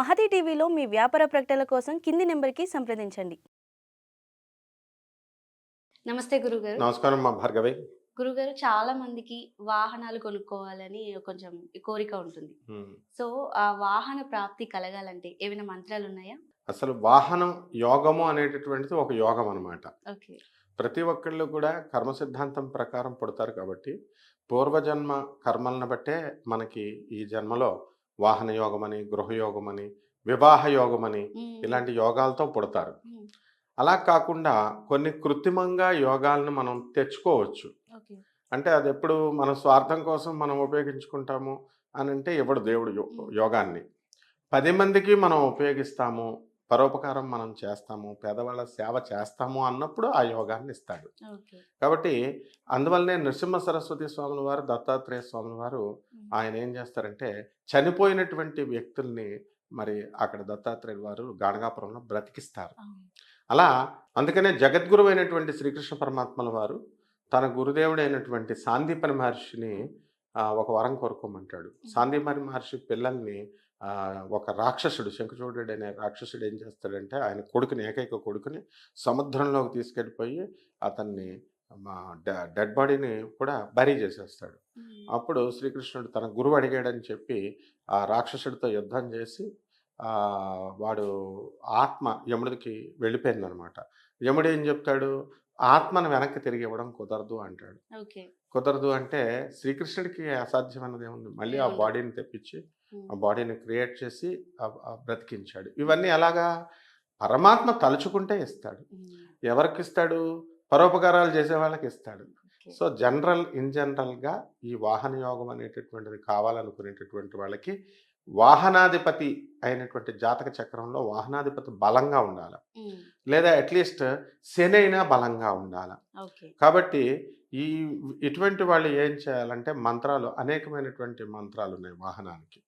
మహతి టీవీలో మీ వ్యాపార ప్రకటనల కోసం కింది నెంబర్కి సంప్రదించండి. నమస్తే గురుగారు. నమస్కారం మా భార్గవి. గురుగారు చాలా మందికి వాహనాలు కొనుక్కోవాలని కొంచెం కోరిక ఉంటుంది. సో ఆ వాహన ప్రాప్తి కలగాలంటే ఏమైనా మంత్రాలు ఉన్నాయా? అసలు వాహనం యోగము అనేటటువంటిది ఒక యోగం అనమాట ఓకే. ప్రతి ఒక్కళ్ళు కూడా కర్మ సిద్ధాంతం ప్రకారం పుడతారు కాబట్టి పూర్వజన్మ కర్మలను బట్టే మనకి ఈ జన్మలో వాహన యోగమని గృహయోగమని వివాహ యోగమని ఇలాంటి యోగాలతో పుడతారు. అలా కాకుండా కొన్ని కృత్రిమంగా యోగాలను మనం తెచ్చుకోవచ్చు. అంటే అది ఎప్పుడు మన స్వార్థం కోసం మనం ఉపయోగించుకుంటాము అని అంటే ఎవడు దేవుడు యోగాన్ని. పది మందికి మనం ఉపయోగిస్తాము పరోపకారం మనం చేస్తాము పేదవాళ్ళ సేవ చేస్తాము అన్నప్పుడు ఆ యోగాన్ని ఇస్తాడు. కాబట్టి అందువల్లనే నృసింహ సరస్వతి స్వాముల వారు దత్తాత్రేయ స్వాముల వారు ఆయన ఏం చేస్తారంటే చనిపోయినటువంటి వ్యక్తుల్ని మరి అక్కడ దత్తాత్రేయ వారు గాణగాపురంలో బ్రతికిస్తారు. అలా అందుకనే జగద్గురు అయినటువంటి శ్రీకృష్ణ పరమాత్మల వారు తన గురుదేవుడైనటువంటి సాందీపని మహర్షిని ఒక వరం కోరుకోమంటాడు. సాందీపని మహర్షి పిల్లల్ని ఒక రాక్షసుడు శంఖచూడుడు అనే రాక్షసుడు ఏం చేస్తాడంటే ఆయన కొడుకుని ఏకైక కొడుకుని సముద్రంలోకి తీసుకెళ్ళిపోయి అతన్ని మా డె- డెడ్ బాడీని కూడా బరీ చేసేస్తాడు. అప్పుడు శ్రీకృష్ణుడు తన గురువు అడిగాడని చెప్పి ఆ రాక్షసుడితో యుద్ధం చేసి వాడు ఆత్మ యముడికి వెళ్ళిపోయిందనమాట. యముడు ఏం చెప్తాడు? ఆత్మను వెనక్కి తిరిగి ఇవ్వడం కుదరదు అంటాడు. కుదరదు అంటే శ్రీకృష్ణుడికి అసాధ్యమైనది ఏముంది? మళ్ళీ ఆ? బాడీని తెప్పించి ఆ బాడీని క్రియేట్ చేసి బ్రతికించాడు. ఇవన్నీ అలాగా పరమాత్మ తలుచుకుంటే ఇస్తాడు. ఎవరికి ఇస్తాడు పరోపకారాలు చేసే వాళ్ళకి ఇస్తాడు సో జనరల్ ఇన్ జనరల్గా ఈ వాహన యోగం అనేటటువంటిది కావాలనుకునేటటువంటి వాళ్ళకి వాహనాధిపతి అయినటువంటి జాతక చక్రంలో వాహనాధిపతి బలంగా ఉండాలి. లేదా అట్లీస్ట్ శని అయినా బలంగా ఉండాలి. కాబట్టి ఈ ఇటువంటి వాళ్ళు ఏం చేయాలంటే మంత్రాలు అనేకమైనటువంటి మంత్రాలు ఉన్నాయి వాహనానికి.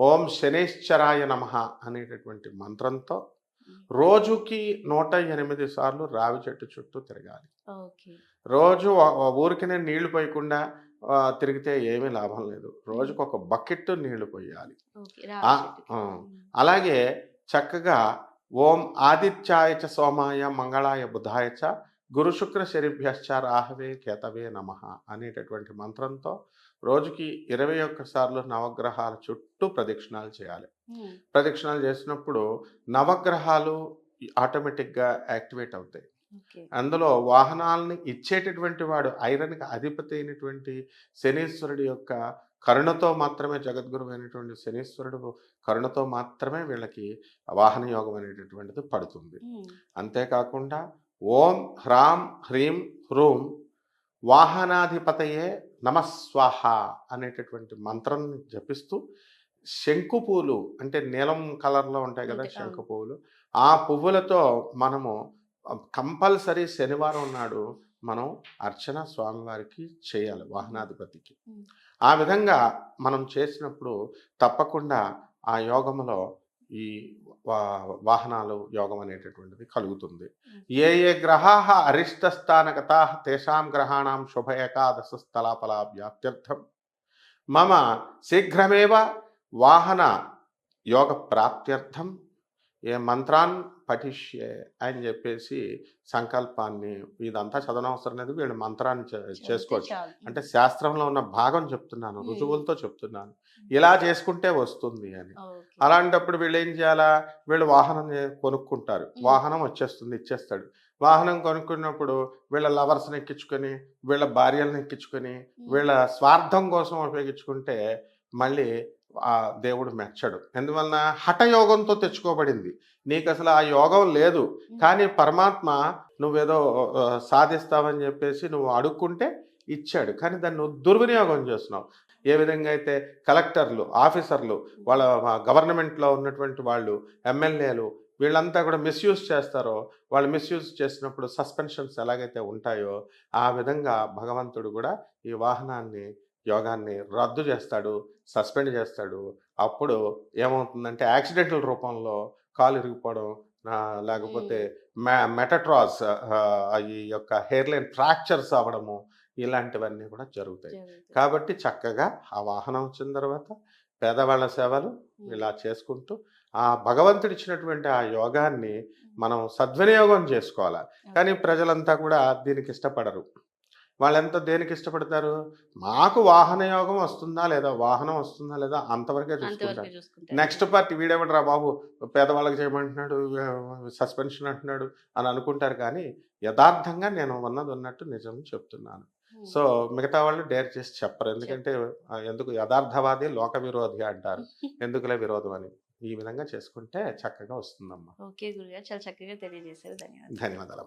ఓం శనేశ్చరాయ నమ అనేటటువంటి మంత్రంతో రోజుకి నూట ఎనిమిది సార్లు రావి చెట్టు చుట్టూ తిరగాలి. రోజు ఊరికినే నీళ్ళు పోయకుండా తిరిగితే ఏమీ లాభం లేదు. రోజుకు ఒక బకెట్ నీళ్ళు పోయాలి. అలాగే చక్కగా ఓం ఆదిత్యాయ చ సోమాయ మంగళాయ బుధాయ చ గురు శుక్ర శరిభ్యశ్చ రాహవే కేతవే నమ అనేటటువంటి మంత్రంతో రోజుకి ఇరవై ఒక్క సార్లు నవగ్రహాల చుట్టూ ప్రదక్షిణాలు చేయాలి. ప్రదక్షిణాలు చేసినప్పుడు నవగ్రహాలు ఆటోమేటిక్గా యాక్టివేట్ అవుతాయి. అందులో వాహనాలని ఇచ్చేటటువంటి వాడు ఐరన్కి అధిపతి అయినటువంటి శనీశ్వరుడి యొక్క కరుణతో మాత్రమే జగద్గురు అయినటువంటి శనీశ్వరుడు కరుణతో మాత్రమే వీళ్ళకి వాహన యోగం అనేటటువంటిది పడుతుంది. అంతేకాకుండా ఓం హ్రాం హ్రీం హ్రూం వాహనాధిపతయే నమస్వాహ అనేటటువంటి మంత్రం జపిస్తూ శంకు పువ్వులు అంటే నీలం కలర్లో ఉంటాయి కదా శంకు. పువ్వులు ఆ పువ్వులతో మనము కంపల్సరీ శనివారం నాడు మనం అర్చన స్వామివారికి చేయాలి వాహనాధిపతికి. ఆ విధంగా మనం చేసినప్పుడు తప్పకుండా ఆ యోగములో ఈ వాహనాలు యోగం అనేటటువంటిది కలుగుతుంది. ఏ ఏ గ్రహా అరిష్టస్థానగతా తేషాం గ్రహాణం శుభ ఏకాదశ స్థలాఫలా వ్యాప్త్యర్థం మమ శీఘ్రమేవ వాహన యోగ ప్రాప్త్యర్థం ఏ మంత్రాన్ పఠిష్యే అని చెప్పేసి సంకల్పాన్ని ఇదంతా చదవనవసరం లేదు. వీళ్ళు మంత్రాన్ని చేసుకోవచ్చు. అంటే శాస్త్రంలో ఉన్న భాగం చెప్తున్నాను. రుజువులతో చెప్తున్నాను. ఇలా చేసుకుంటే వస్తుంది అని. అలాంటప్పుడు వీళ్ళు ఏం చేయాలా? వీళ్ళు వాహనం కొనుక్కుంటారు. వాహనం వచ్చేస్తుంది ఇచ్చేస్తాడు. వాహనం కొనుక్కున్నప్పుడు వీళ్ళ లవర్స్ని ఎక్కించుకొని వీళ్ళ భార్యలను ఎక్కించుకొని వీళ్ళ స్వార్థం కోసం ఉపయోగించుకుంటే మళ్ళీ ఆ దేవుడు మెచ్చడు. ఎందువలన? హఠయోగంతో తెచ్చుకోబడింది. నీకు అసలు ఆ యోగం లేదు. కానీ పరమాత్మ నువ్వేదో సాధిస్తావని చెప్పేసి నువ్వు అడుక్కుంటే ఇచ్చాడు. కానీ దాన్ని నువ్వు దుర్వినియోగం చేస్తున్నావు. ఏ విధంగా అయితే కలెక్టర్లు ఆఫీసర్లు వాళ్ళ గవర్నమెంట్లో ఉన్నటువంటి వాళ్ళు ఎమ్మెల్యేలు వీళ్ళంతా కూడా మిస్యూజ్ చేస్తారో వాళ్ళు మిస్యూజ్ చేసినప్పుడు సస్పెన్షన్స్ ఎలాగైతే ఉంటాయో ఆ విధంగా భగవంతుడు కూడా ఈ వాహనాన్ని యోగాన్ని రద్దు చేస్తాడు సస్పెండ్ చేస్తాడు. అప్పుడు ఏమవుతుందంటే యాక్సిడెంటల్ రూపంలో కాలు ఇరిగిపోవడం లేకపోతే మె- మెటట్రాస్ ఈ యొక్క హెయిర్ లైన్ ఫ్రాక్చర్స్ అవ్వడము ఇలాంటివన్నీ కూడా జరుగుతాయి. కాబట్టి చక్కగా ఆ వాహనం వచ్చిన తర్వాత పేదవాళ్ళ సేవలు ఇలా చేసుకుంటూ ఆ భగవంతుడు ఇచ్చినటువంటి ఆ యోగాన్ని మనం సద్వినియోగం చేసుకోవాలి? కానీ ప్రజలంతా కూడా దీనికి ఇష్టపడరు. వాళ్ళెంత దేనికి ఇష్టపడతారు? మాకు వాహన యోగం వస్తుందా లేదా? వాహనం వస్తుందా లేదా? అంతవరకే చూసుకుంటారు. నెక్స్ట్ పార్టీ వీడేమంటారా బాబు? పేదవాళ్ళకి చేయమంటున్నాడు సస్పెన్షన్ అంటున్నాడు అని అనుకుంటారు కానీ యథార్థంగా నేను ఉన్నది ఉన్నట్టు నిజం చెప్తున్నాను. సో మిగతా వాళ్ళు డేర్ చేసి చెప్పరు. ఎందుకంటే ఎందుకు యథార్థవాది లోక విరోధి అంటారు. ఎందుకులే విరోధం అని. ఈ విధంగా చేసుకుంటే చక్కగా వస్తుందమ్మా. ఓకే గురుగారు. చాలా చక్కగా తెలియజేశారు. ధన్యవాదాలు. ధన్యవాదాలు.